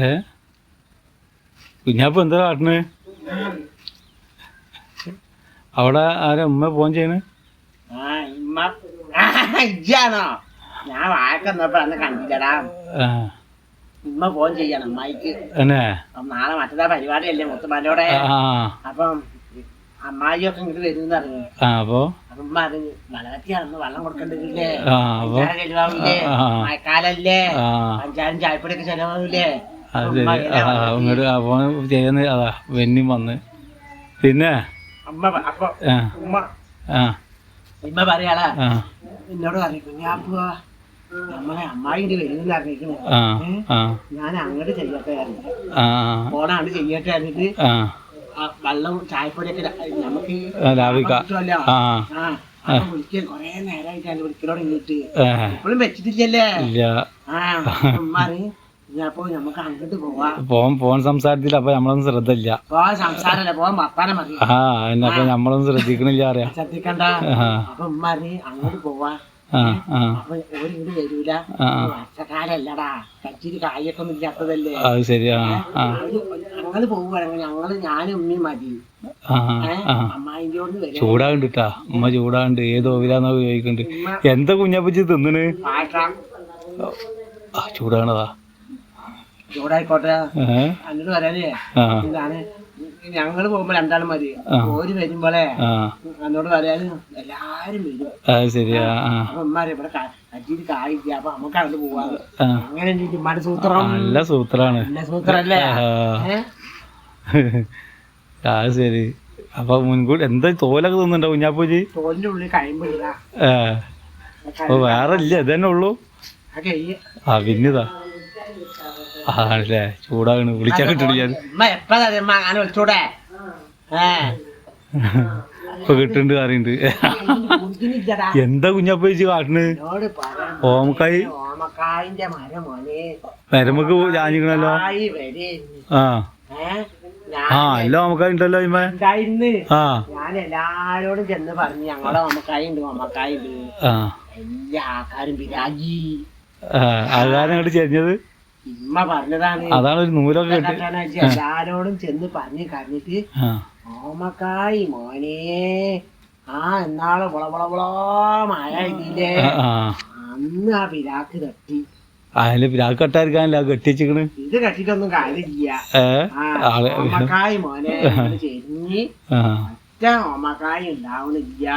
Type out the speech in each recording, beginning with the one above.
ഏ? കുഞ്ഞാപ്പ് എന്താ കാട്ടണ്? അവിടെ ആരാ ഉമ്മ ഫോൺ ചെയ്യണ്? ഞാൻ വാഴക്കുന്നപ്പോ അന്ന് കണ്ടില്ലടാ. ആ. ഇമ്മ ഫോൺ ചെയ്യണം അമ്മായിക്ക് നാളെ മറ്റന്നാ പരിപാടിയല്ലേ മുത്തുമാരോടെ അപ്പം അമ്മായിയൊക്കെ ഇങ്ങോട്ട് അപ്പോ? ഉമ്മ വെള്ളം ചെലവാവില്ലേ. മഴക്കാലല്ലേ? ചായപ്പൊടിയൊക്കെ ചെലവാവില്ലേ അത് അങ്ങോട്ട് അപ്പോൾ ചെയ്യുന്ന അതാ വെന്നി വന്ന്. പിന്നെ? അമ്മ അപ്പൊ ഉമ്മ ആ. ഇമ്മ പറയാളാ എന്നോട് പറഞ്ഞു നമ്മളെ അമ്മായിന്റെ വരുന്നില്ല അറിയിക്കണേ ഞാൻ അങ്ങോട്ട് ചെയ്യട്ടെ ഫോണാണ്ട് ചെയ്യട്ടെ എന്നിട്ട് വെള്ളം ചായപ്പൊടിയൊക്കെ നമുക്ക് ലാഭിക്കാം. ആ. കൊറേ നേരമായിട്ടാണ് വിളിക്കലോടെ ഇങ്ങിട്ട് ഇപ്പോഴും വെച്ചിട്ടില്ലല്ലേ? അപ്പൊ നമ്മളൊന്നും പോവാൻ മതി ആ നമ്മളൊന്നും ശ്രദ്ധിക്കണില്ല അറിയാം. ശ്രദ്ധിക്കണ്ട. അപ്പൊ അങ്ങോട്ട് പോവാ. ഒരു അമ്മ വരൂല. വർഷക്കാലല്ലടാ. കച്ചിരി കായൊക്കെ ഒന്നും ഇല്ലാത്തതല്ലേ? അത് ശരി ആ ആ. അവർ ഞങ്ങൾ പോവുകയാണെങ്കിൽ ഞങ്ങൾ ഞാനും ഉമ്മയും മതി. ആ ഏ ആ. അമ്മായിന്റെ കൊണ്ട് വരും. ചൂടാണ്ട് ട്ടാ ഉമ്മ ചൂടാണ്ട് ഏത് ഓവിലാന്നോ ചോദിക്കണ്ട്. എന്താ കുഞ്ഞപ്പച്ചി തിന്നണ്? ചൂടാണതാ ചൂടായിക്കോട്ടെ. എന്നിട്ട് ആ. ഇതാണ്. ഞങ്ങൾ പോകുമ്പോ രണ്ടാളും മതി. ഒരു ഓര് വരുമ്പോളെ എന്നോട് പറയാന് എല്ലാരും വരും. ഉമ്മാരെ ഇവിടെ കച്ചിരി കായില്ല. അപ്പൊ നമുക്ക് അങ്ങോട്ട് പോവാ. അങ്ങനെ ഉമ്മാന്റെ സൂത്രം. നല്ല സൂത്രാണ്. നല്ല സൂത്രല്ലേ? ആ. ശരി. അപ്പൊ മുൻകൂട്ടി എന്താ തോലൊക്കെ തിന്നുണ്ടോ കുഞ്ഞാപ്പൂജി തോലിന്റെ ഉള്ളിൽ കഴിയുമ്പോഴാ വേറെ ഇല്ല ഇതന്നെ ഉള്ളു. ആ പിന്നിതാ. ആണല്ലേ? ചൂടാണ് കിട്ടണില്ല. ഏ. ഇപ്പൊ കിട്ടുന്നുണ്ട് അറിയണ്ട് എന്താ കുഞ്ഞാപ്പൂജി കാട്ടണ്? ഓമക്കായി? മരമക്ക് ചാഞ്ഞിക്കണല്ലോ? ആ. ആ അല്ല ഓമക്കായി ഉണ്ടല്ലോ ഇമ്മ. ആ. ഞാൻ എല്ലാരോടും ചെന്ന് പറഞ്ഞു ഞങ്ങളെ ഓമക്കായ ഉണ്ട് ഓമക്കായ ഉണ്ട്. ആ. എല്ലാ ആൾക്കാരും ആകാരം അങ്ങോട്ട് ചെരിഞ്ഞത്? പറഞ്ഞതാണ്. അതാണ് ഒരു നൂലൊക്കെ കെട്ടി എല്ലാരോടും ചെന്ന് പറഞ്ഞു കരഞ്ഞിട്ട് ആ. ഓമക്കായി മോനെ ആ എന്നാൾ വളവളവളോ മഴ ഇതില്ലേ ആ, ആ. അന്ന് ആ പിരാക്ക് തട്ടി. അതിൽ പിരാക്ക് കെട്ടായിരിക്കാനല്ല കെട്ടിച്ചിക്കണ്? ഇത് കെട്ടിട്ടൊന്നും കാര്യമില്ല. ഓമക്കായി മോനെ ചെരിഞ്ഞ് ഒറ്റ ഓമക്കായി ഉണ്ടാവണില്ല.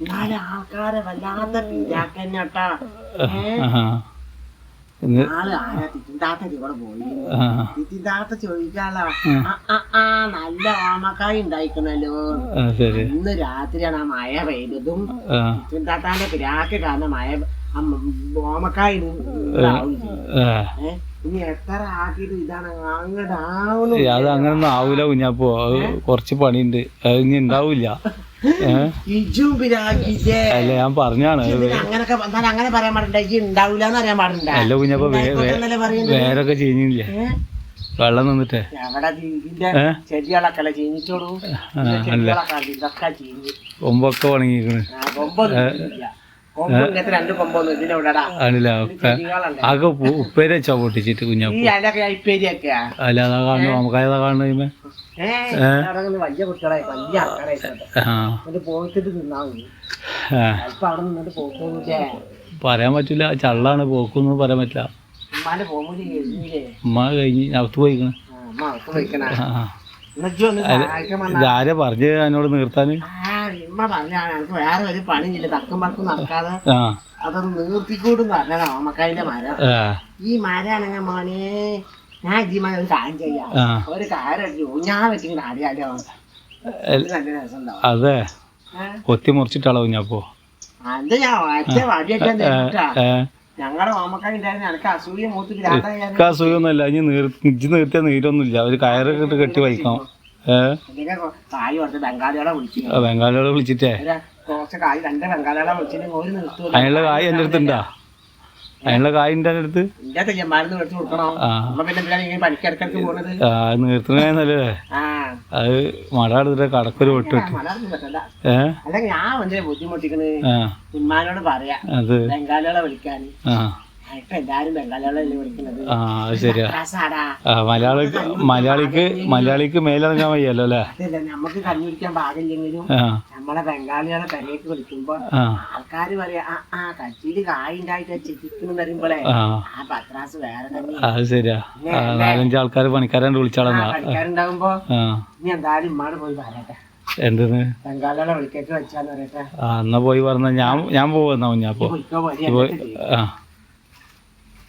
എന്നാലും ആൾക്കാരെ വല്ലാത്ത പിരാക്കന്നെട്ടാ ആ ഇന്ന് നാളെ ആരാ തിറ്റിന്താത്ത ഇവിടെ പോയി. ആ. തിറ്റിന്താത്ത ചോദിക്കാലോ ആ, ആ, ആ നല്ല ഓമക്കായ ഉണ്ടായിക്കണല്ലോ. ഇന്ന് രാത്രിയാണ് ആ മഴ പെയ്തതും. തിറ്റിന്താത്താന്റെ പിരാക്ക് കാരണം മഴ ഓമക്കായി? ഇനി എത്ര ആക്കിയിട്ട് ഇതാണ് അത് അങ്ങനൊന്നും ആവൂല കുഞ്ഞാപ്പോ. കുറച്ച് പണിയുണ്ട്. അത് ഇനി ഉണ്ടാവൂല അല്ല ഞാൻ പറഞ്ഞാണ്. അങ്ങനെ പറയാൻ പാടില്ല. അല്ല കുഞ്ഞാപ്പോ വേരൊക്കെ ഏ? വെള്ളം നിന്നിട്ടേ? കൊമ്പൊക്കെ ഉണങ്ങിക്കണ് ആണില്ല ചെടികളുണ്ട് ആകെ ഉപ്പേരി വെച്ചാ പൊട്ടിച്ചിട്ട് കുഞ്ഞാപ്പൂ അല്ല അതാ കാണുന്നു നമുക്കതാ കാണുന്നു വലിയ കുട്ടികളായി വലിയ പോയിട്ട് പറയാൻ പറ്റില്ല. ചള്ളാണ് പോക്കൊന്നും പറയാൻ പറ്റില്ല. ഉമ്മ കഴിഞ്ഞ് അകത്ത് പോയിക്കണേ. ആരെ പറഞ്ഞ് എന്നോട് നിർത്താന്? പറഞ്ഞാണ് എനിക്ക് വേറെ ഒരു പണിയില്ല. തക്കും പറക്കും നടക്കാതെ അതൊന്ന് നിർത്തിക്കൂടും പറഞ്ഞതാ ഓമക്കായിന്റെ മരം. ഈ മരാണെങ്കിൽ മോനെ? ഞാൻ ഇതിമ ഒരു കാര്യം ചെയ്യാം. ഒരു കാര്യം ഞാൻ വെച്ചിങ്ങനെ ഇത് നല്ല രസമുണ്ടാവും. അതെ. കൊത്തി മുറിച്ചിട്ടാളോ ഞാപ്പോ അത് ഞാൻ ഒറ്റ വടിയൊക്കെ ഞങ്ങളുടെ ഓമക്കായി ഉണ്ടായിരുന്നു അസൂയ മൂത്ത് പിരാന്തായി ഒക്കെ അസുഖമൊന്നുമല്ല ഇനി നീർ ഇജ്ജ് നിർത്തിയ നീരൊന്നുമില്ല. ഒരു കയറൊക്കെ കെട്ടി വയ്ക്കാം ബംഗാളികളെ വിളിച്ചിട്ടേ? അതിനുള്ള കായ് എന്റെ അടുത്തുണ്ടാ? അതിനുള്ള കായ് എന്റെ അടുത്ത്? നിർത്തണേ നല്ലതേ അത് മഴ എടുത്തിട്ട് കടക്കൊരു വിട്ടിട്ട് ഏഹ് ഞാൻ ബുദ്ധിമുട്ടിക്കണേ? പറയാ. ബംഗാളികളെ വിളിക്കാൻ. ആ ശരിയാ. മലയാളിക്ക് മലയാളിക്ക് മലയാളിക്ക് മേലിറങ്ങാൻ വയ്യല്ലോ അല്ലേ? നമുക്ക് കഞ്ഞി കുടിക്കാൻ പാകില്ലെങ്കിലും നമ്മളെ ബംഗാളികളെ തലേക്ക് വിളിക്കുമ്പോ ആൾക്കാര് പറയാ ആ കച്ചിയിൽ കായുണ്ടായിട്ട് ചിരിക്കുന്നു പറയുമ്പോളേ ആ. പത്രാസ് വേറെ തന്നെ അത് ശരിയാ. നാലഞ്ച് ആൾക്കാർ പണിക്കാരാണ്ട് വിളിച്ചാളെന്നാ. പണിക്കാരുണ്ടാകുമ്പോ ഇനി എന്തായാലും ഉമ്മാട് പോയി പറയട്ടെ. എന്തെന്ന്? വെച്ചാന്ന് പറയട്ടെ. ആ എന്നാ പോയി പറഞ്ഞ ഞാൻ ഞാൻ പോവുന്ന കുഞ്ഞാപ്പോ. ആ.